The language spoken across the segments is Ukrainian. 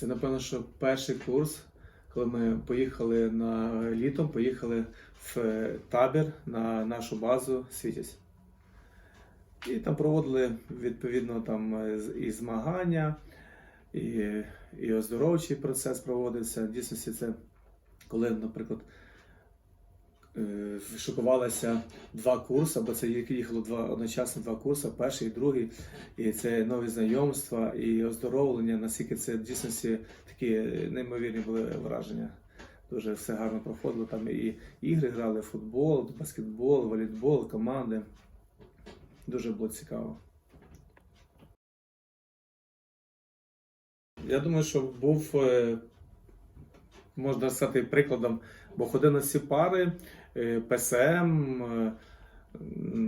Це, напевно, що перший курс, коли ми поїхали на літом, поїхали в е, табір на нашу базу Світязь. І там проводили відповідно там е, і змагання, і, і оздоровчий процес проводився. В дійсності це коли, наприклад, е, два курси, бо це їхало два одночасно два курси, перший і другий. І це нові знайомства і оздоровлення. Наскільки це в дійсності такі неймовірні були враження. Дуже все гарно проходило. Там і ігри грали, футбол, баскетбол, волейбол, команди. Дуже було цікаво. Я думаю, що був, е, можна сказати, прикладом, бо ходив на всі пари, ПСМ, е,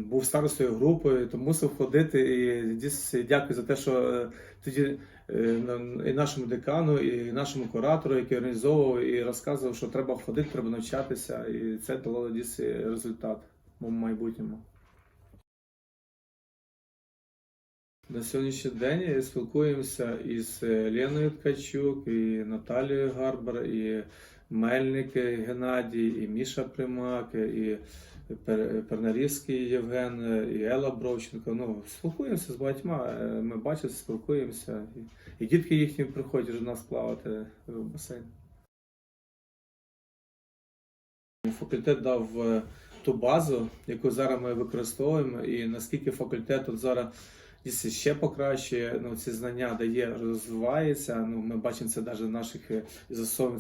був старостою групи, то мусив ходити. І дійсно дякую за те, що е, тоді е, і нашому декану, і нашому куратору, який організовував і розказував, що треба ходити, треба навчатися, і це дало дійсно результат в майбутньому. На сьогоднішній день спілкуємося із е, Леною Ткачук, і Наталією Гарбар, і Мельник Геннадій, і Міша Примак, і Пернарівський Євген, і Ела Бровченко. Ну, спілкуємося з багатьма. е, Ми бачимо, спілкуємося. І, дітки їхні приходять вже нас плавати в басейн. Факультет дав е, ту базу, яку зараз ми використовуємо, і наскільки факультет от зараз дійсно ще покращує, ну, ці знання дає, розвивається. Ну, ми бачимо це навіть в наших е,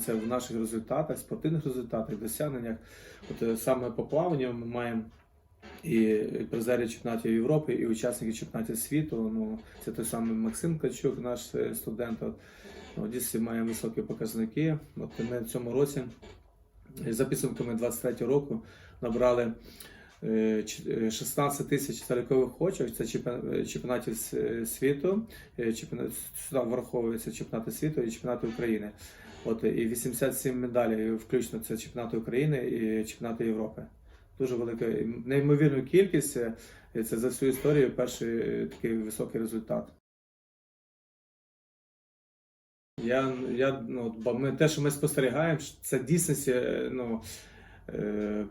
це в наших результатах, спортивних результатах, досягненнях. От е, саме по плаванню ми маємо і призери чемпіонатів Європи, і учасники чемпіонатів світу. Ну, це той самий Максим Качук, наш е, студент. Ну, дійсно маємо високі показники. От ми в цьому році за підсумками 23 року набрали 16 тисяч залікових очок. Це е, чемпіонатів світу, е, сюди враховуються чемпіонати світу і чемпіонати України. От, і 87 медалей, включно це чемпіонати України і чемпіонати Європи. Дуже велика, неймовірна кількість. е, Це за всю історію перший е, такий високий результат. Я, я, ну, бо ми, те, що ми спостерігаємо, це дійсності, е, ну, е,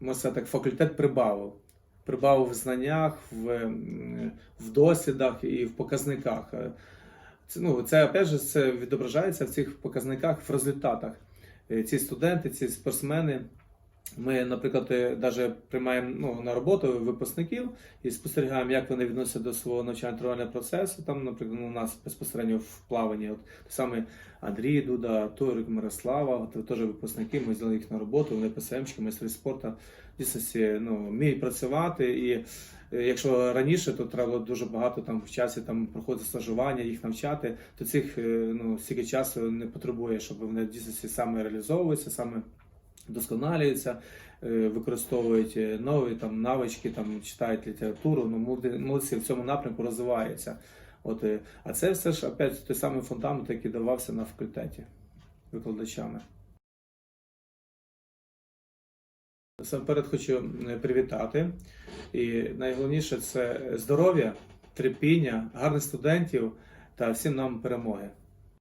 можна так, факультет прибавив. Прибавив в знаннях, в, в досвідах і в показниках. Це, ну, це опять же, це відображається в цих показниках, в результатах. Е, Ці студенти, ці спортсмени. Ми, наприклад, навіть приймаємо ну, на роботу випускників і спостерігаємо, як вони відносяться до свого навчально-тренувального процесу. Там, наприклад, ну, у нас безпосередньо в плаванні. От самий Андрій Дуда, Торик Мирослава, теж випускники. Ми взяли їх на роботу, вони ПСМщики, майстри спорту. Дійсно, ну, вміють працювати. І е, якщо раніше, то треба було дуже багато там в часі там проходити стажування, їх навчати, то цих е, ну, стільки часу не потребує, щоб вони дійсно саме реалізовуються, саме вдосконалюються, е, використовують е, нові там навички, там читають літературу. Ну молодці в цьому напрямку розвиваються. От, е, а це все ж опять той самий фундамент, який давався на факультеті викладачами. Насамперед хочу привітати. І найголовніше це здоров'я, терпіння, гарних студентів та всім нам перемоги.